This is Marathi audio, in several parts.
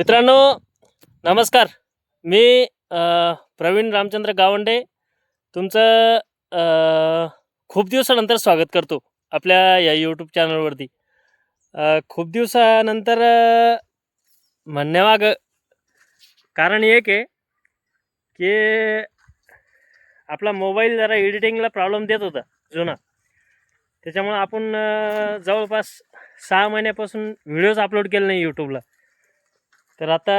मित्रांनो नमस्कार. मी प्रवीण रामचंद्र गावंडे. तुमचं खूप दिवसानंतर स्वागत करतो आपल्या या यूट्यूब चॅनलवरती खूप दिवसानंतर म्हणण्यामाग कारण एक आहे की आपला मोबाईल जरा एडिटिंगला प्रॉब्लेम देत होता जुना. त्याच्यामुळं आपण जवळपास सहा महिन्यापासून व्हिडिओज अपलोड केले नाही यूट्यूबला तर आता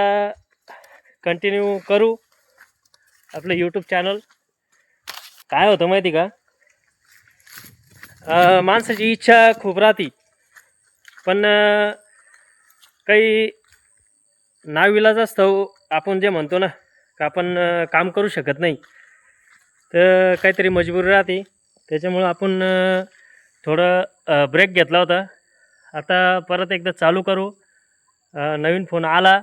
कंटिन्यू करू आपलं यूट्यूब चॅनल काय होतं माहिती का? माणसाची इच्छा खूप राहती. पण काही नाविलाज असतं हो, आपण जे म्हणतो ना का आपण काम करू शकत नाही. तर काहीतरी मजबुरी राहते. त्याच्यामुळं आपण थोडं ब्रेक घेतला होता. आता परत एकदा चालू करू. नवीन फोन आला.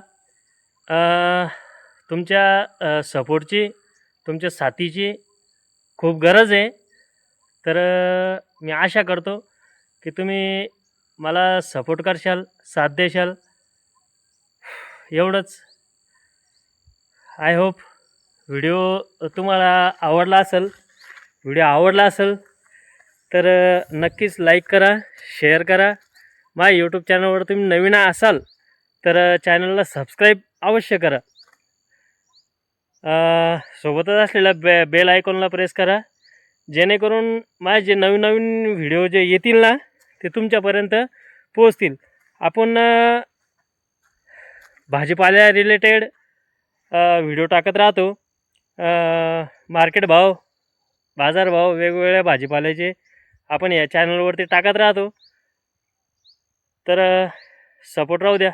तुमच्या सपोर्टची तुमच्या साथीची खूप गरज आहे. तर मी आशा करतो की तुम्ही मला सपोर्ट करशाल साथ देशाल. एवढंच. आय होप व्हिडिओ तुम्हाला आवडला असेल व्हिडिओ आवडला असेल तर नक्कीच लाईक करा शेअर करा. माझ्या यूट्यूब चॅनलवर तुम्ही नवीन असाल तर चॅनलला सबस्क्राईब अवश्य करा. सोबतच असलेल्या बे बेल आयकॉनला प्रेस करा. जेणेकरून माझे जे नवीन नवीन व्हिडिओ जे येतील ना ते तुमच्यापर्यंत पोचतील आपण भाजीपाल्या रिलेटेड व्हिडिओ टाकत राहतो. मार्केट भाव बाजारभाव वेगवेगळ्या भाजीपाल्याचे आपण या चॅनलवरती टाकत राहतो. तर सपोर्ट राहू द्या.